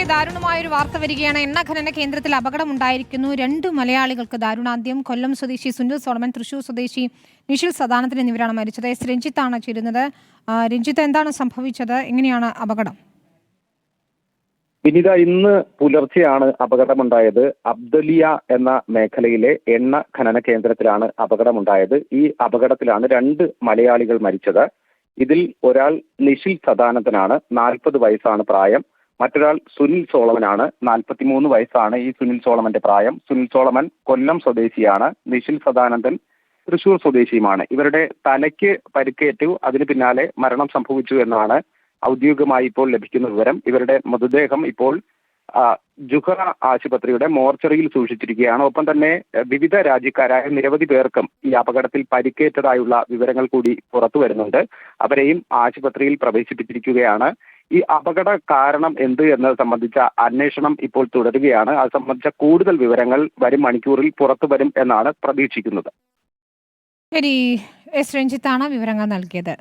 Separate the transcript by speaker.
Speaker 1: വളരെ ദാരുണമായ ഒരു വാർത്ത വരികയാണ്. എണ്ണ ഖനന കേന്ദ്രത്തിൽ അപകടമുണ്ടായിരിക്കുന്നു. രണ്ട് മലയാളികൾക്ക് ദാരുണാന്ത്യം. കൊല്ലം സ്വദേശി സുനിൽ സോളമൻ തൃശൂർ സ്വദേശി നിഷിൽ സദാനന്ദൻ എന്നിവരാണ് മരിച്ചത്. എസ്. രഞ്ജിത്താണ് ചേരുന്നത്. രഞ്ജിത്ത് എന്താണ് സംഭവിച്ചത്? എങ്ങനെയാണ് അപകടം?
Speaker 2: വിനിത ഇന്ന് പുലർച്ചെയാണ് അപകടമുണ്ടായത്. അബ്ദലിയ എന്ന മേഖലയിലെ എണ്ണ ഖനന കേന്ദ്രത്തിലാണ് അപകടമുണ്ടായത്. ഈ അപകടത്തിലാണ് രണ്ട് മലയാളികൾ മരിച്ചത്. ഇതിൽ ഒരാൾ നിഷിൽ സദാനന്ദനാണ്. നാൽപ്പത് വയസ്സാണ് പ്രായം. മറ്റൊരാൾ സുനിൽ സോളമനാണ്. നാൽപ്പത്തിമൂന്ന് വയസ്സാണ് ഈ സുനിൽ സോളമന്റെ പ്രായം. സുനിൽ സോളമൻ കൊല്ലം സ്വദേശിയാണ്. നിഷിൽ സദാനന്ദൻ തൃശൂർ സ്വദേശിയുമാണ്. ഇവരുടെ തലയ്ക്ക് പരിക്കേറ്റു. അതിന് പിന്നാലെ മരണം സംഭവിച്ചു എന്നാണ് ഔദ്യോഗികമായി ഇപ്പോൾ ലഭിക്കുന്ന വിവരം. ഇവരുടെ മൃതദേഹം ഇപ്പോൾ ജുഹറ ആശുപത്രിയുടെ മോർച്ചറിയിൽ സൂക്ഷിച്ചിരിക്കുകയാണ്. ഒപ്പം തന്നെ വിവിധ രാജ്യക്കാരായ നിരവധി പേർക്കും ഈ അപകടത്തിൽ പരിക്കേറ്റതായുള്ള വിവരങ്ങൾ കൂടി പുറത്തു വരുന്നുണ്ട്. അവരെയും ആശുപത്രിയിൽ പ്രവേശിപ്പിച്ചിരിക്കുകയാണ്. ഈ അപകട കാരണം എന്ത് എന്നത് സംബന്ധിച്ച അന്വേഷണം ഇപ്പോൾ തുടരുകയാണ്. അത് സംബന്ധിച്ച കൂടുതൽ വിവരങ്ങൾ വരും മണിക്കൂറിൽ പുറത്തു വരും എന്നാണ് പ്രതീക്ഷിക്കുന്നത്.
Speaker 1: ശരി എസ് രഞ്ജിത്താണ് വിവരങ്ങൾ നൽകിയത്.